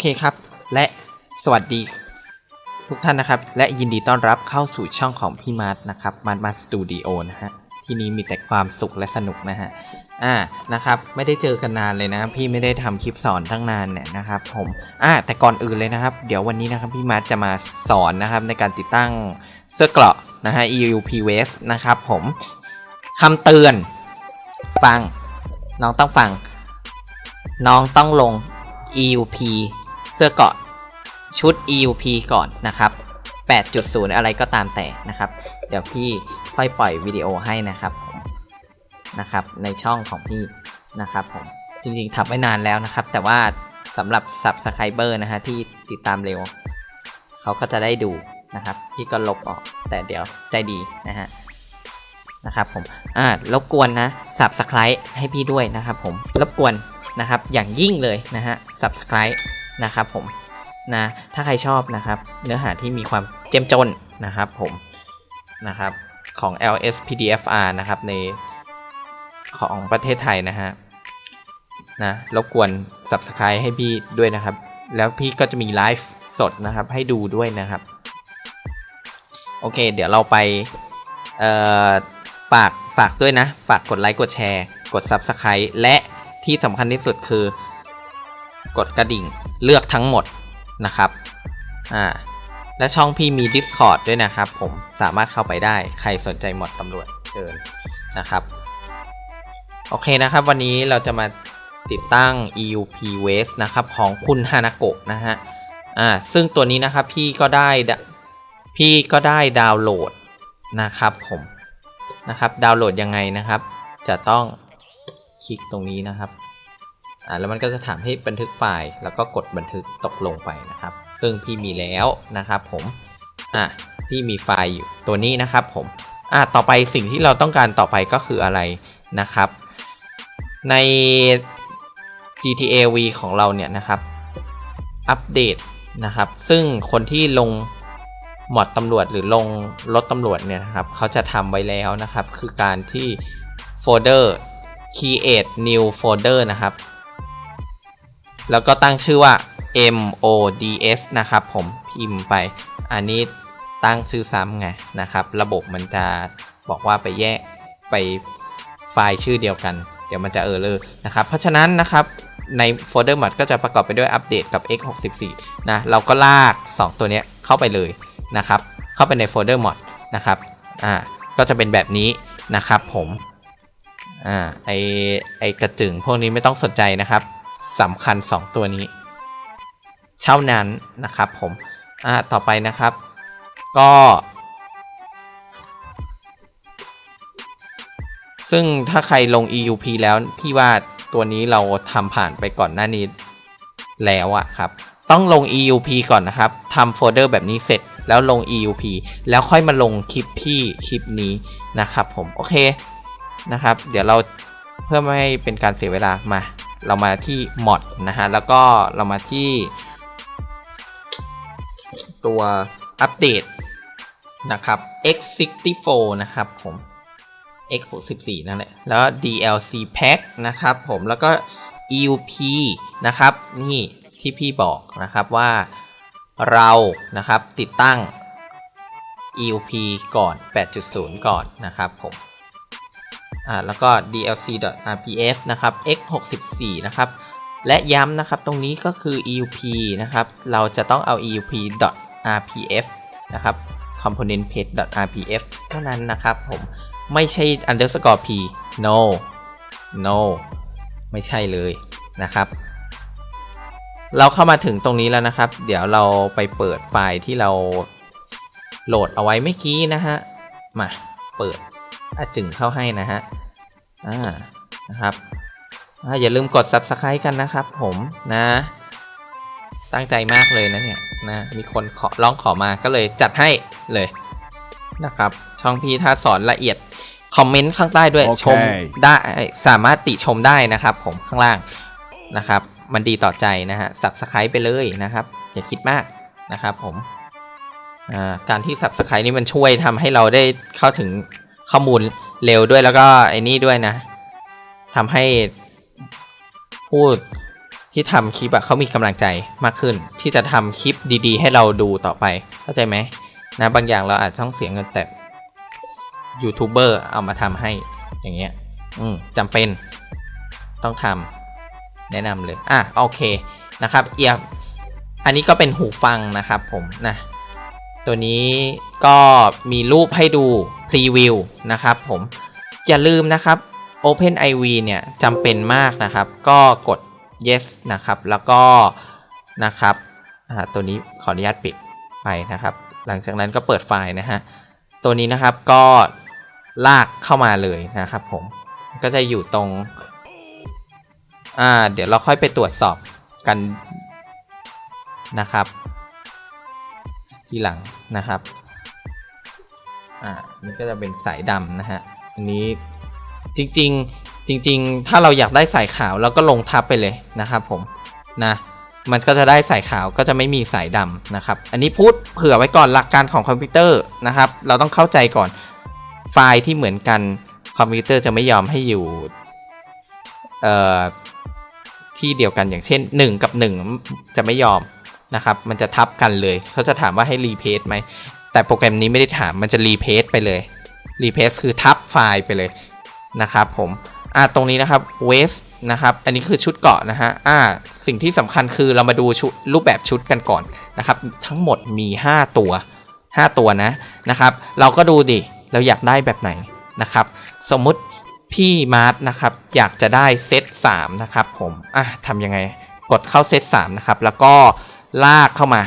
เคครับ และสวัสดีทุกท่านนะครับ และยินดีต้อนรับเข้าสู่ช่องของพี่มาร์ทนะครับมาร์ทมาสตูดิโอนะฮะ ที่นี้มีแต่ความสุขและสนุกนะฮะ อ่านะครับ ไม่ได้เจอกันนานเลยนะ พี่ไม่ได้ทำคลิปสอนตั้งนานเนี่ยนะครับ ผมอ่าแต่ก่อนอื่นเลยนะครับ เดี๋ยววันนี้นะครับพี่มาร์ทจะมาสอนนะครับในการติดตั้งเสื้อเกราะนะฮะ EUP Vest นะครับผมคำเตือน ฟัง น้องต้องฟัง น้องต้องลง EUP เสื้อเกาะชุด EUP ก่อนนะครับ 8.0 อะไรก็ตามแต่นะครับ เดี๋ยวพี่ค่อยปล่อยวิดีโอให้นะครับผมนะครับในช่องของพี่นะครับผมจริงๆทำไว้นานแล้วนะครับ แต่ว่าสำหรับ Subscriber นะฮะที่ติดตามเร็ว เขาก็จะได้ดูนะครับ พี่ก็ลบออกแต่เดี๋ยวใจดีนะฮะนะครับผมอ่ารบกวนนะ Subscribe ให้พี่ด้วยนะครับผมรบกวนนะครับอย่างยิ่งเลยนะฮะ Subscribe นะครับผมนะถ้าใครชอบนะครับ เนื้อหาที่มีความเจ้มจนนะครับผมนะครับของ LS PDFR นะครับในของประเทศไทยนะฮะนะรบกวน Subscribe ให้พี่ด้วยนะครับ แล้วพี่ก็จะมีไลฟ์สดนะครับให้ดูด้วยนะครับ โอเค เดี๋ยวเราไปเอ่อฝากฝากด้วยนะ ฝากกดไลค์กดแชร์ กด Subscribe และที่สำคัญที่สุดคือกดกระดิ่ง เลือกทั้งหมดนะครับอ่าและช่องพี่มี Discord ด้วยนะครับ ผมสามารถเข้าไปได้ใครสนใจหมดตำรวจเชิญนะครับ โอเคนะครับ วันนี้เราจะมาติดตั้ง EUP Waste นะครับของคุณฮานาโกะนะฮะอ่าซึ่งตัวนี้นะครับพี่ก็ได้ดพี่ก็ได้ดาวน์โหลดนะครับผมนะครับดาวน์โหลดยังไงนะครับ จะต้องคลิกตรงนี้นะครับ แล้วมันก็จะถามให้บันทึกไฟล์ แล้วก็กดบันทึกตกลงไปนะครับ ซึ่งพี่มีแล้วนะครับผมอะพี่มีไฟล์อยู่ตัวนี้นะครับผมอะต่อไปสิ่งที่เราต้องการต่อไปก็คืออะไรนะครับ ใน GTA V ของเราเนี่ยนะครับ อัปเดตนะครับ ซึ่งคนที่ลงหมอดตำรวจหรือลงรถตำรวจเนี่ยนะครับเขาจะทำไว้แล้วนะครับ คือการที่โฟลเดอร์ create new folder นะครับ แล้วก็ตั้งชื่อว่า mods นะครับผมพิมพ์ไปอันนี้ตั้งชื่อซ้ำไงนะครับ ระบบมันจะบอกว่าไปแยกไปไฟล์ชื่อเดียวกัน เดี๋ยวมันจะเออเลยนะครับ เพราะฉะนั้นนะครับในโฟลเดอร์ mod ก็จะประกอบไปด้วยอัปเดตกับ x64 นะเราก็ลาก 2 ตัวนี้เข้าไปเลยนะครับ เข้าไปในโฟลเดอร์ mod นะครับอ่าก็จะเป็นแบบนี้นะครับผมอ่าไอไอกระจึงพวกนี้ไม่ต้องสนใจนะครับ สำคัญ 2 ตัวนี้เท่านั้นนะครับผมอ่าต่อไปนะครับ ก็ ซึ่งถ้าใครลง EUP แล้วพี่ว่าตัวนี้เราทำผ่านไปก่อนหน้านี้แล้วอะครับ ต้องลง EUP ก่อนนะครับทำโฟลเดอร์แบบนี้เสร็จแล้วลง EUP แล้วค่อยมาลงคลิปพี่คลิปนี้นะครับผม โอเคนะครับ เดี๋ยวเราเพื่อไม่ให้เป็นการเสียเวลามา เรามาที่ mod นะฮะ แล้วก็เรามาที่ ตัวอัปเดตนะครับ x64 นะครับผม x64 นั่นแหละ แล้ว DLC pack นะครับผม แล้วก็ EUP นะครับ นี่ที่พี่บอกนะครับว่าเรานะครับติดตั้ง EUP ก่อน 8.0 ก่อนนะครับผม อ่าแล้วก็ DLC.rpf นะครับ x64 นะครับ และย้ำนะครับตรงนี้ก็คือ EUP นะครับ เราจะต้องเอา EUP.rpf นะครับ component page.rpf เท่านั้นนะครับผมไม่ใช่ underscore p no no ไม่ใช่เลยนะครับ เราเข้ามาถึงตรงนี้แล้วนะครับ เดี๋ยวเราไปเปิดไฟล์ที่เราโหลดเอาไว้เมื่อกี้นะฮะ มาเปิด จึงเข้าให้นะฮะอ่านะครับอ่าอย่าลืมกด subscribe กันนะครับผมนะ ตั้งใจมากเลยนะเนี่ยนะมีคนขอร้องขอมาก็เลยจัดให้เลยนะครับ ช่องพี่ถ้าสอนละเอียดคอมเมนต์ข้างใต้ด้วยโอเคชมได้สามารถติชมได้นะครับผมข้างล่างนะครับ มันดีต่อใจนะฮะ subscribe ไปเลยนะครับ อย่าคิดมากนะครับผมอ่าการที่ subscribe นี่มันช่วยทำให้เราได้เข้าถึง ข้อมูลเร็วด้วยแล้วก็ไอ้นี่ด้วยนะทำให้พูดที่ทำคลิปอะเขามีกำลังใจมากขึ้น ที่จะทำคลิปดี ๆ ให้เราดูต่อไปเข้าใจไหมนะบางอย่างเราอาจต้องเสียเงินแต่ยูทูบเบอร์เอามาทำให้อย่างเงี้ยอืมจำเป็นต้องทำแนะนำเลยอะโอเคนะครับเอียอันนี้ก็เป็นหูฟังนะครับผมนะตัวนี้ก็มีรูปให้ดู พรีวิวนะครับผมอย่าลืมนะครับ Open IV เนี่ยจำเป็นมากนะครับ ก็กด yes นะครับ แล้วก็นะครับอ่าตัวนี้ขออนุญาตปิดไปนะครับ หลังจากนั้นก็เปิดไฟล์นะฮะ ตัวนี้นะครับก็ลากเข้ามาเลยนะครับผม ก็จะอยู่ตรง อ่า เดี๋ยวเราค่อยไปตรวจสอบกันนะครับ ทีหลังนะครับ อ่านี่ก็จะเป็นสายดำนะฮะอันนี้จริงๆจริง ๆ ถ้าเราอยากได้สายขาวเราก็ลงทับไปเลยนะครับผมนะมันก็จะได้สายขาวก็จะไม่มีสายดำนะครับ อันนี้พูดเผื่อไว้ก่อนหลักการของคอมพิวเตอร์นะครับ เราต้องเข้าใจก่อนไฟล์ที่เหมือนกันคอมพิวเตอร์จะไม่ยอมให้อยู่เอ่อที่เดียวกันอย่างเช่น 1 กับ 1 จะไม่ยอมนะครับ มันจะทับกันเลย เขาจะถามว่าให้รีเพสไหม แต่โปรแกรมนี้ไม่ได้ถามมันจะรีเพสไปเลยรีเพสคือทับไฟล์ไปเลยนะครับผมอ่าตรงนี้นะครับเวสนะครับอันนี้คือชุดเกาะนะฮะอ่าสิ่งที่สำคัญคือเรามาดูชุดรูปแบบชุดกันก่อนนะครับ ทั้งหมดมี 5 ตัว 5 ตัวนะนะครับ เราก็ดูดิเราอยากได้แบบไหนนะครับ สมมุติพี่มาร์ทนะครับอยากจะได้เซต3นะครับผมอะทำยังไงกดเข้าเซต3นะครับแล้วก็ลากเข้ามา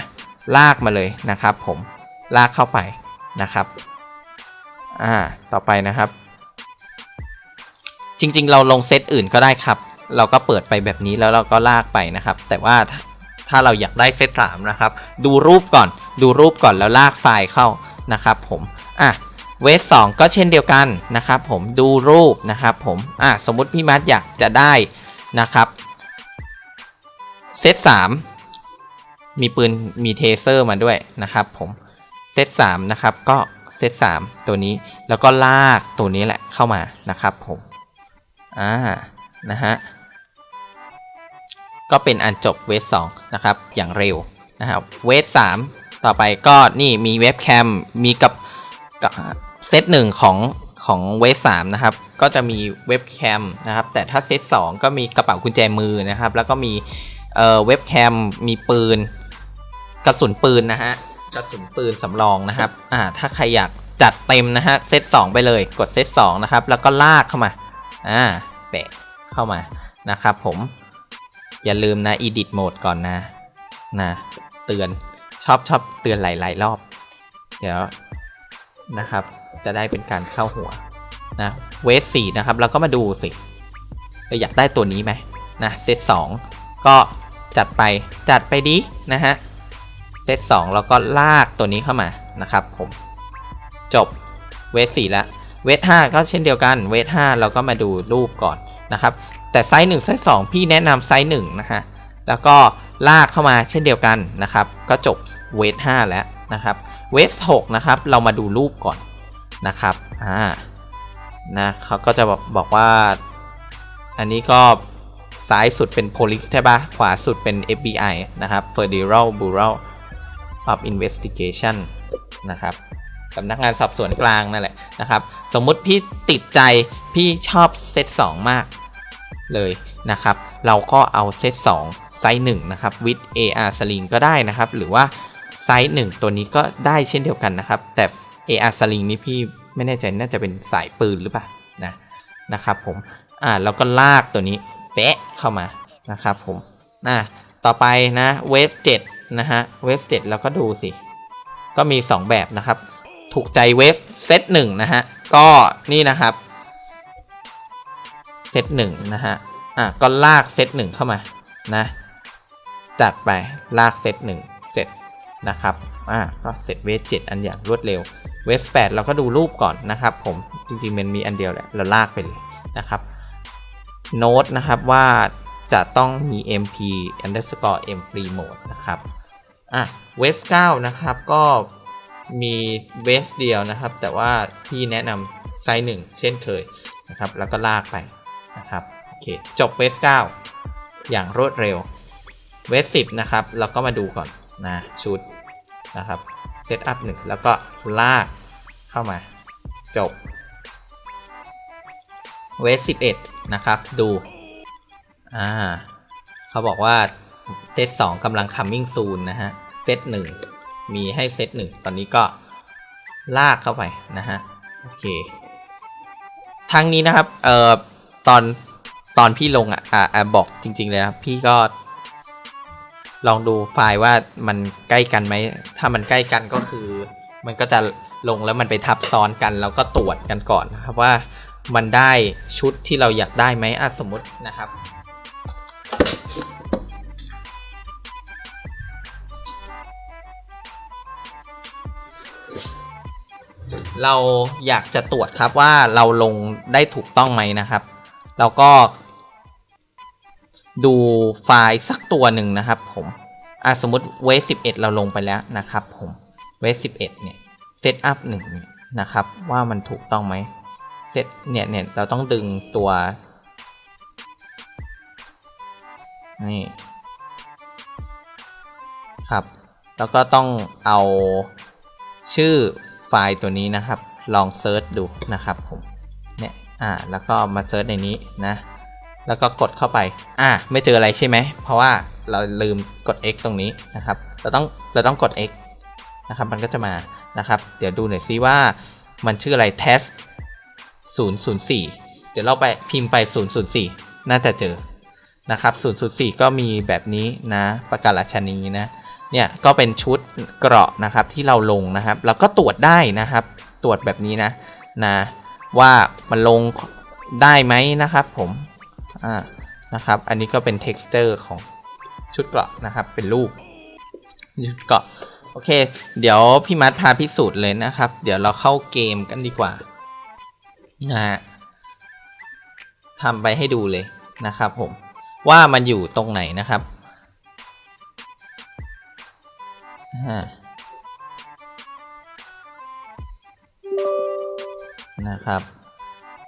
ลากมาเลยนะครับผม ลากเข้าไปนะครับอ่าต่อไปนะครับ จริงๆ เราลงเซตอื่นก็ได้ครับ เราก็เปิดไปแบบนี้แล้วเราก็ลากไปนะครับ แต่ว่าถ้าเราอยากได้เซตสามนะครับ ดูรูปก่อน ดูรูปก่อนแล้วลากไฟล์เข้านะครับผมอะเวสสองก็เช่นเดียวกันนะครับผมดูรูปนะครับผมอะสมมุติพี่มัดอยากจะได้นะครับเซตสามมีปืนมีเทเซอร์มาด้วยนะครับผม เซตสามนะครับก็เซตสามตัวนี้แล้วก็ลากตัวนี้แหละเข้ามานะครับผมอ่านะฮะก็เป็นอันจบเวท2นะครับอย่างเร็วนะครับเวท3ต่อไปก็นี่มีเว็บแคมมีกับเซตหนึ่งของของเวท3นะครับก็จะมีเว็บแคมนะครับแต่ถ้าเซต2ก็มีกระเป๋ากุญแจมือนะครับแล้วก็มีเอ่อเว็บแคมมีปืนกระสุนปืนนะฮะ กระสุนปืนสำรองนะครับ อ่า ถ้าใครอยากจัดเต็มนะฮะ เซต2ไปเลย กดเซต2นะครับ แล้วก็ลากเข้ามา อ่าแปะเข้ามา นะครับผม อย่าลืมนะ edit mode ก่อนนะ นะ เตือน ชอบชอบเตือนหลายๆรอบ เดี๋ยวนะครับ จะได้เป็นการเข้าหัว นะเวสสี่นะครับเราก็มาดูสิเราอยากได้ตัวนี้ไหมนะ เซตสองก็จัดไป จัดไปดีนะฮะ เซตสองเราก็ลากตัวนี้เข้ามานะครับผมจบเวสสี่แล้วเวท5ก็เช่นเดียวกันเวท5เราก็มาดูรูปก่อนนะครับ แต่ไซส์1ไซส์2พี่แนะนำไซส์1นะฮะแล้วก็ลากเข้ามาเช่นเดียวกันนะครับ ก็จบเวท5แล้วนะครับเวท6นะครับเรามาดูรูปก่อนนะครับอ่านะเขาก็จะบอกบอกว่า อันนี้ก็ซ้ายสุดเป็น police ใช่ปะขวาสุดเป็น FBI นะครับ Federal Bureau of Investigation นะครับสำนักงานสอบสวนกลางนั่นแหละนะครับ สมมุติพี่ติดใจพี่ชอบเซต2 มากเลยนะครับ เราก็เอาเซต2ไซส์1นะครับ with AR sling ก็ได้นะครับ หรือว่าไซส์1ตัวนี้ก็ได้เช่นเดียวกันนะครับ แต่ AR sling นี้พี่ไม่แน่ใจน่าจะเป็นสายปืนหรือเปล่านะนะครับผมอ่าเราก็ลากตัวนี้แปะเข้ามานะครับผมนะต่อไปนะเวส7 นะฮะเวส7เราก็ดูสิ ก็มี 2 แบบนะครับ ถูกใจเวสเซตหนึ่งนะฮะ ก็นี่นะครับเซตหนึ่งนะฮะ อะ ก็ลากเซตหนึ่งเข้ามานะ จัดไปลากเซตหนึ่งเสร็จนะครับ อะ ก็เสร็จเวสเจ็ดอันอย่างรวดเร็ว เวสแปดเราก็ดูรูปก่อนนะครับ ผมจริงๆมันมีอันเดียวแหละเราลากไปเลยนะครับ โน้ตนะครับว่า จะต้องมี mp underscore m free mode นะครับอะเวส9นะครับก็มีเวสเดียวนะครับ แต่ว่าพี่แนะนำไซส์หนึ่งเช่นเคยนะครับ แล้วก็ลากไปนะครับโอเคจบเวส9อย่างรวดเร็วเวสสิบนะครับเราก็มาดูก่อนนะชุดนะครับเซตอัพหนึ่งแล้วก็ลากเข้ามา จบเวสสิบเอ็ดนะครับ ดู อ่า เขาบอกว่าเซตสองกำลัง coming soon นะฮะ เซตหนึ่งมีให้เซตหนึ่งตอนนี้ก็ลากเข้าไปนะฮะ โอเค ทางนี้นะครับ เอ่อ ตอนตอนพี่ลงอะอ่าอ่าบอกจริง ๆ เลยนะพี่ก็ ลองดูไฟล์ว่ามันใกล้กันไหม ถ้ามันใกล้กันก็คือ มันก็จะลงแล้วมันไปทับซ้อนกัน แล้วก็ตรวจกันก่อนนะครับว่ามันได้ชุดที่เราอยากได้ไหมอะสมมตินะครับ เราอยากจะตรวจครับว่าเราลงได้ถูกต้องไหมนะครับ เราก็ ดูไฟล์สักตัวหนึ่งนะครับ ผมอะสมมติเวส11เอเราลงไปแล้วนะครับ ผมเวส11เนี่ยเซตอัพหนึ่งนะครับ ว่ามันถูกต้องไหมเซตเนี่ยเนี่ยเราต้องดึงตัวนี่ครับ แล้วก็ต้องเอาชื่อ ไฟล์ตัวนี้นะครับ ลองเซิร์ชดูนะครับผมเนี่ยอ่าแล้วก็มาเซิร์ชในนี้นะ แล้วก็กดเข้าไป อ่า ไม่เจออะไรใช่ไหม เพราะว่าเราลืมกด x ตรงนี้นะครับ เราต้องเราต้องกด x นะครับมันก็จะมานะครับ เดี๋ยวดูหน่อยซิว่ามันชื่ออะไร test 004 เดี๋ยวเราไปพิมพ์ไป 004 น่าจะเจอนะครับ 004 ก็มีแบบนี้นะ ประกาศราชนีนะ เนี่ยก็เป็นชุดเกราะนะครับที่เราลงนะครับเราก็ตรวจได้นะครับ ตรวจแบบนี้นะนะว่ามันลงได้ไหมนะครับผมอ่านะครับอันนี้ก็เป็น texture ของชุดเกราะนะครับเป็นรูปชุดเกราะโอเค เดี๋ยวพี่มัดพาพิสูจน์เลยนะครับ เดี๋ยวเราเข้าเกมกันดีกว่านะฮะทำไปให้ดูเลยนะครับผมว่ามันอยู่ตรงไหนนะครับ นะครับ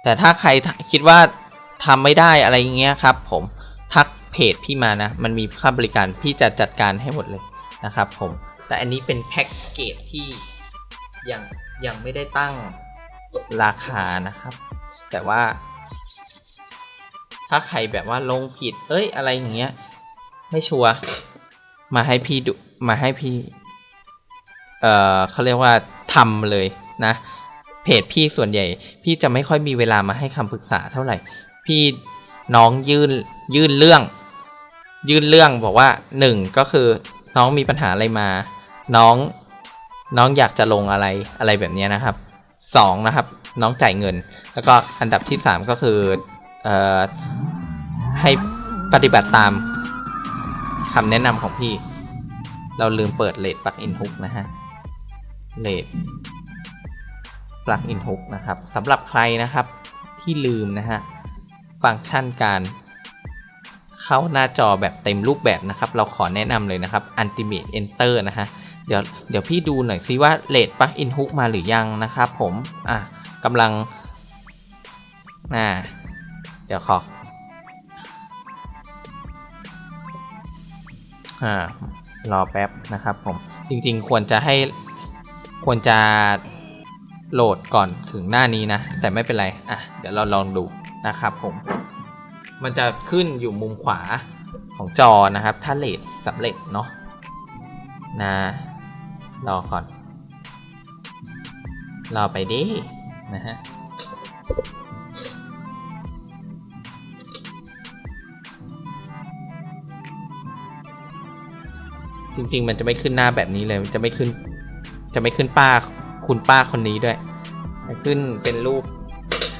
แต่ถ้าใครคิดว่าทำไม่ได้อะไรเงี้ยครับ ผมทักเพจพี่มานะ มันมีค่าบริการพี่จะจัดการให้หมดเลยนะครับ ผม แต่อันนี้เป็นแพ็กเกจที่ยังยังไม่ได้ตั้งราคานะครับ แต่ว่า ถ้าใครแบบว่าลงผิด เอ้ยอะไรอย่างเงี้ย ไม่ชัวร์มาให้พี่ดูมาให้พี่ เอ่อเขาเรียกว่าทำเลยนะ เพจพี่ส่วนใหญ่ พี่จะไม่ค่อยมีเวลามาให้คำปรึกษาเท่าไหร่ พี่น้องยื่นยื่นเรื่อง ยื่นเรื่องบอกว่าหนึ่งก็คือน้องมีปัญหาอะไรมา น้องน้องอยากจะลงอะไรอะไรแบบนี้นะครับสองนะครับ น้องจ่ายเงิน แล้วก็อันดับที่สามก็คือเอ่อให้ปฏิบัติตามคำแนะนำของพี่ เราลืมเปิดเลดปลักอินฮุกนะฮะ เลดปลักอินฮุกนะครับสำหรับใครนะครับที่ลืมนะฮะฟังก์ชันการเข้าหน้าจอแบบเต็มรูปแบบนะครับ เราขอแนะนำเลยนะครับ Ultimate Enter นะฮะเดี๋ยวเดี๋ยวพี่ดูหน่อยซิว่าเลดปลักอินฮุกมาหรือยังนะครับผมอะกำลังน่าเดี๋ยวขออ่ารอแป๊บนะครับผมจริงๆควรจะให้ ควรจะโหลดก่อนถึงหน้านี้นะ แต่ไม่เป็นไร อะ เดี๋ยวเราลองดูนะครับผม มันจะขึ้นอยู่มุมขวาของจอนะครับ ถ้าเลดสำเร็จเนาะนะรอก่อน รอไปดินะฮะจริงๆ มันจะไม่ขึ้นหน้าแบบนี้เลย มันจะไม่ขึ้น จะไม่ขึ้นป้าคุณป้าคนนี้ด้วย ขึ้นเป็นรูป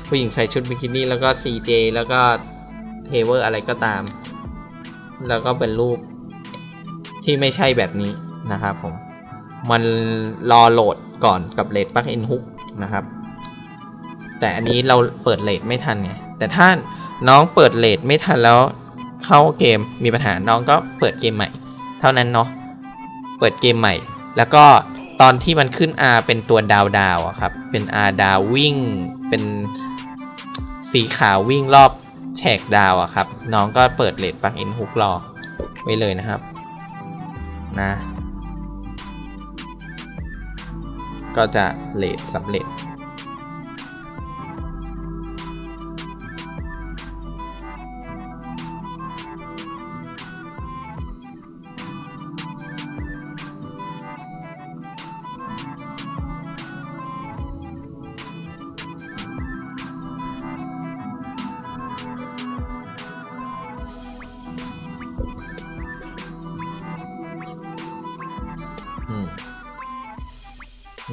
ผู้หญิงใส่ชุดบิกินี่แล้วก็ CJ แล้วก็เทเวอร์อะไรก็ตาม แล้วก็เป็นรูปที่ไม่ใช่แบบนี้นะครับผม มันรอโหลดก่อนกับเลดปักอินฮุกนะครับ แต่อันนี้เราเปิดเลดไม่ทันไง แต่ถ้าน้องเปิดเลดไม่ทันแล้วเข้าเกมมีปัญหาน้องก็เปิดเกมใหม่ เท่านั้นเนาะ เปิดเกมใหม่ แล้วก็ ตอนที่มันขึ้น R เป็นตัวดาวดาวอะครับ เป็น R ดาววิ่ง เป็นสีขาววิ่งรอบแฉกดาวอะครับ น้องก็เปิดเลดปักอินฮุกรอไว้เลยนะครับ นะ ก็จะเลดสำเร็จ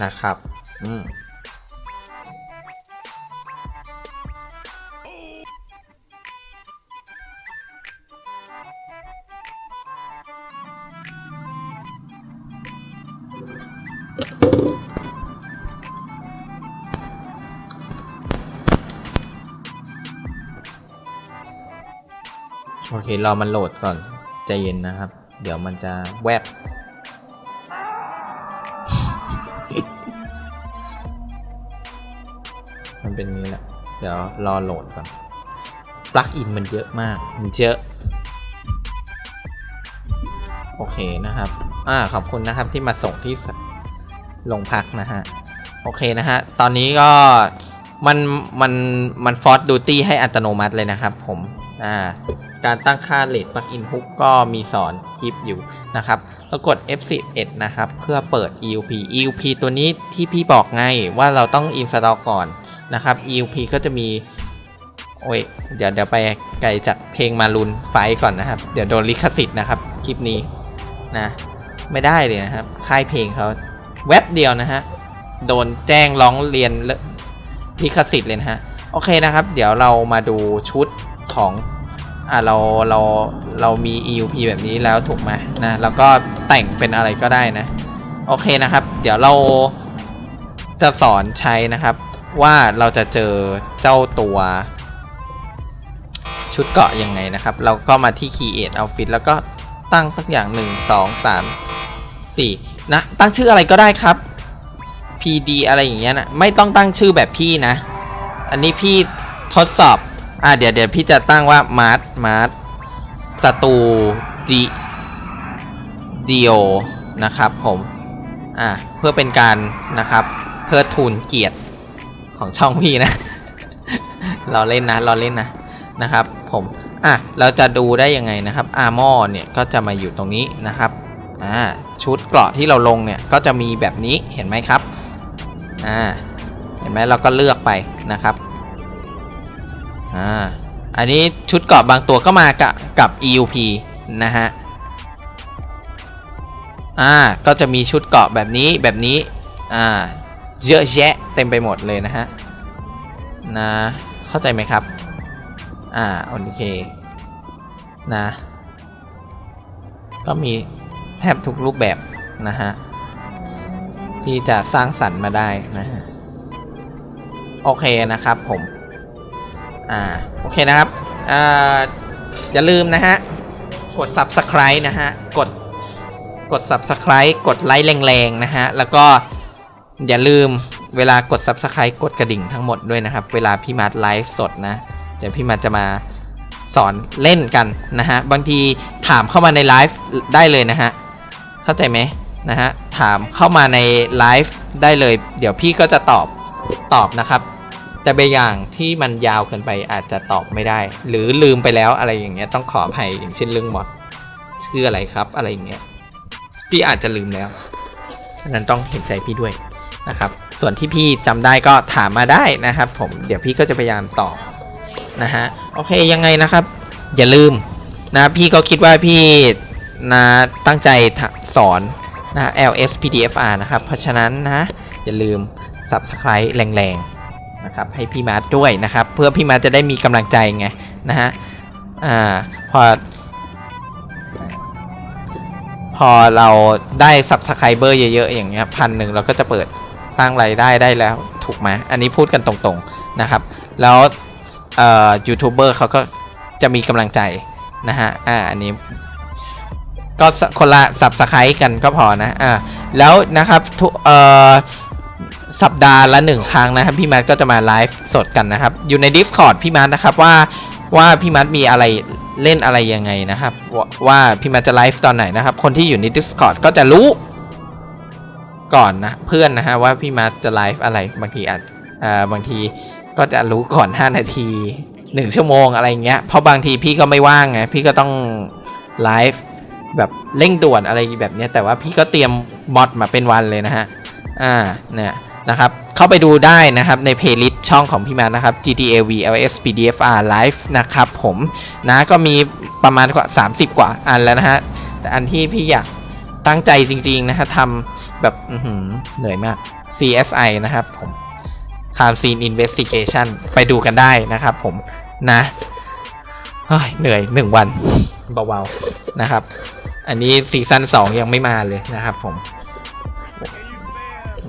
นะครับ อืมโอเค รอมันโหลดก่อน ใจเย็นนะครับ เดี๋ยวมันจะแวบ เดี๋ยวรอโหลดก่อน ปลั๊กอินมันเยอะมาก มันเยอะ โอเคนะครับ อ่าขอบคุณนะครับที่มาส่งที่โรงพักนะฮะ โอเคนะฮะ ตอนนี้ก็มันมันมันฟอร์ดดูตี้ให้อัตโนมัติเลยนะครับผม อ่า การตั้งค่าเลทปลั๊กอินฮุกก็มีสอนคลิปอยู่นะครับ แล้วกด F11 นะครับ เพื่อเปิด EUP EUP ตัวนี้ที่พี่บอกไงว่าเราต้อง install ก่อน นะครับ EUP ก็จะมีโอ้ยเดี๋ยวเดี๋ยวไปไกลจากเพลงมารุนไฟก่อนนะครับ เดี๋ยวโดนลิขสิทธิ์นะครับคลิปนี้นะไม่ได้เลยนะครับ ค่ายเพลงเขาเว็บเดียวนะฮะโดนแจ้งร้องเรียนลิขสิทธิ์เลยนะฮะโอเคนะครับ เดี๋ยวเรามาดูชุดของอ่าเราเราเรามี EUP แบบนี้แล้วถูกไหมนะแล้วก็แต่งเป็นอะไรก็ได้นะ โอเคนะครับ เดี๋ยวเราจะสอนใช้นะครับ ว่าเราจะเจอเจ้าตัวชุดเกาะยังไงนะครับ เราก็มาที่ Create Outfit แล้วก็ตั้งสักอย่าง 1 2 3 4 นะ ตั้งชื่ออะไรก็ได้ครับ PD อะไรอย่างเงี้ยนะ ไม่ต้องตั้งชื่อแบบพี่นะ อันนี้พี่ทดสอบ อ่าเดี๋ยวเดี๋ยวพี่จะตั้งว่า มาร์ทมาร์ทสตูดิดิโอนะครับผม อ่าเพื่อเป็นการนะครับเทิดทูนเกียรติ ของช่องพี่นะ เราเล่นนะเราเล่นนะนะครับ ผมอะเราจะดูได้ยังไงนะครับอาร์มอเนี่ยก็จะมาอยู่ตรงนี้นะครับอ่าชุดเกราะที่เราลงเนี่ยก็จะมีแบบนี้เห็นไหมครับอ่าเห็นไหมเราก็เลือกไปนะครับอ่าอันนี้ชุดเกราะบางตัวก็มากับกับ EUP นะฮะอ่าก็จะมีชุดเกราะแบบนี้แบบนี้อ่า เยอะแยะเต็มไปหมดเลยนะฮะนะเข้าใจไหมครับ อ่าโอเคนะก็มีแทบทุกรูปแบบนะฮะที่จะสร้างสรรค์มาได้นะฮะโอเคนะครับผมอ่าโอเคนะครับอ่าอย่าลืมนะฮะกด subscribe นะฮะกดกด subscribe กดไลค์แรงๆนะฮะแล้วก็ อย่าลืมเวลากด subscribe กดกระดิ่งทั้งหมดด้วยนะครับ เวลาพี่มาร์ทไลฟ์สดนะ เดี๋ยวพี่มาร์ทจะมาสอนเล่นกันนะฮะ บางทีถามเข้ามาในไลฟ์ได้เลยนะฮะ เข้าใจไหมนะฮะ ถามเข้ามาในไลฟ์ได้เลย เดี๋ยวพี่ก็จะตอบตอบนะครับ แต่บางอย่างที่มันยาวเกินไปอาจจะตอบไม่ได้ หรือลืมไปแล้วอะไรอย่างเงี้ยต้องขออภัยอย่างเช่นเรื่องมอดชื่ออะไรครับอะไรอย่างเงี้ยพี่อาจจะลืมแล้วฉะนั้นต้องเห็นใจพี่ด้วย นะครับ ส่วนที่พี่จำได้ก็ถามมาได้นะครับผมเดี๋ยวพี่ก็จะพยายามตอบนะฮะโอเคยังไงนะครับ อย่าลืมนะพี่ก็คิดว่าพี่นะตั้งใจสอนนะ LS PDFR นะครับ เพราะฉะนั้นนะอย่าลืม Subscribe แรงๆนะครับให้พี่มาร์ทด้วยนะครับ เพื่อพี่มาร์ทจะได้มีกำลังใจไงนะฮะอ่าพอพอเราได้สับสไครเบอร์เยอะๆ อย่างเงี้ยพันหนึ่งเราก็จะเปิด สร้างรายได้ได้แล้วถูกไหมอันนี้พูดกันตรงๆนะครับ แล้วยูทูบเบอร์เขาก็จะมีกำลังใจนะฮะอ่าอันนี้ก็คนละสับสไครต์กันก็พอนะอ่าแล้วนะครับทุกเอ่อสัปดาห์ละหนึ่งครั้งนะครับพี่มัดก็จะมาไลฟ์สดกันนะครับ อยู่ใน Discord พี่มัดนะครับว่าว่าพี่มัดมีอะไรเล่นอะไรยังไงนะครับวว่าพี่มาร์ทจะไลฟ์ตอนไหนนะครับ คนที่อยู่ใน Discord ก็จะรู้ ก่อนนะเพื่อนนะฮะว่าพี่มาร์จะไลฟ์อะไรบางทีอาจเอ่อบางทีก็จะรู้ก่อน 5 นาที 1 ชั่วโมงอะไรเงี้ยเพราะบางทีพี่ก็ไม่ว่างไงพี่ก็ต้องไลฟ์แบบเร่งด่วนอะไรแบบเนี้ยแต่ว่าพี่ก็เตรียมมอดมาเป็นวันเลยนะฮะอ่าเนี่ยนะครับเข้าไปดูได้นะครับในเพลย์ลิสต์ช่องของพี่มาร์ทนะครับ GTA VLS PDFR Live นะครับผมนะก็มีประมาณกว่า 30 กว่าอันแล้วนะฮะแต่อันที่พี่อยาก ตั้งใจจริง ๆ นะฮะทำแบบเหนื่อยมาก CSI นะครับผม Crime Scene Investigation ไปดูกันได้นะครับผมนะเหนื่อยหนึ่งวันเบาๆนะครับ อันนี้ซีซั่น2ยังไม่มาเลยนะครับผม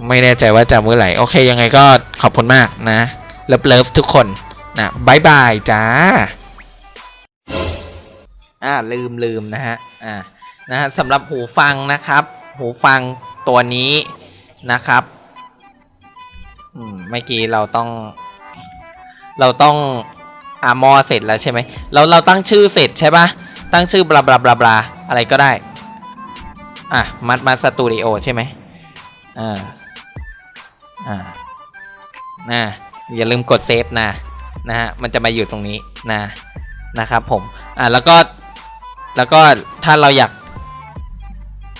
ไม่แน่ใจว่าจะเมื่อไหร่ โอเค ยังไงก็ขอบคุณมากนะ เลิฟเลิฟทุกคนนะบายบายจ้า อ่าลืมลืมนะฮะ อ่า นะฮะสำหรับหูฟังนะครับ หูฟังตัวนี้นะครับอืมเมื่อกี้เราต้อง เราต้องอามอเสร็จแล้วใช่ไหมเราเราตั้งชื่อเสร็จใช่ปะตั้งชื่อบลาบลาบลาบลาอะไรก็ได้ อะ มัดมาสตูดิโอใช่ไหมอ่าอ่านะอย่าลืมกดเซฟนะนะฮะมันจะมาอยู่ตรงนี้นะนะครับผมอ่าแล้วก็แล้วก็ถ้าเราอยาก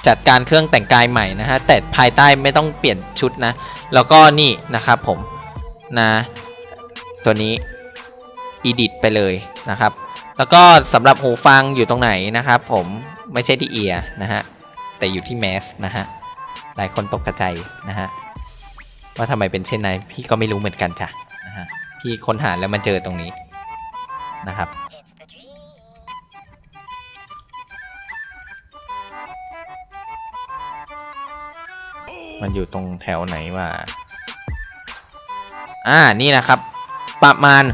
จัดการเครื่องแต่งกายใหม่นะฮะแต่ภายใต้ไม่ต้องเปลี่ยนชุดนะ แล้วก็นี่นะครับผมนะตัวนี้ edit ไปเลยนะครับ แล้วก็สำหรับหูฟังอยู่ตรงไหนนะครับผมไม่ใช่ที่เอียนะฮะแต่อยู่ที่แมสนะฮะหลายคนตกกระใจนะฮะว่าทำไมเป็นเช่นนั้นพี่ก็ไม่รู้เหมือนกันจ้ะนะฮะพี่ค้นหาแล้วมันเจอตรงนี้นะครับ มันอยู่ตรงแถวไหนวะอ่า นี่นะครับ ประมาณ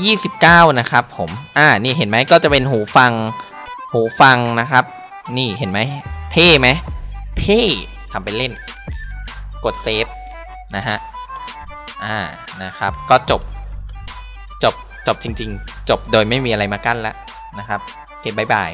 129 นะครับผม อ่า นี่เห็นไหมก็จะเป็นหูฟัง หูฟังนะครับ นี่เห็นไหม เท่ไหม เท่ทำเป็นเล่น กดเซฟนะฮะ อ่า นะครับ ก็จบ จบ จบจริง ๆ จบโดยไม่มีอะไรมากั้นแล้วนะครับ โอเคบายบาย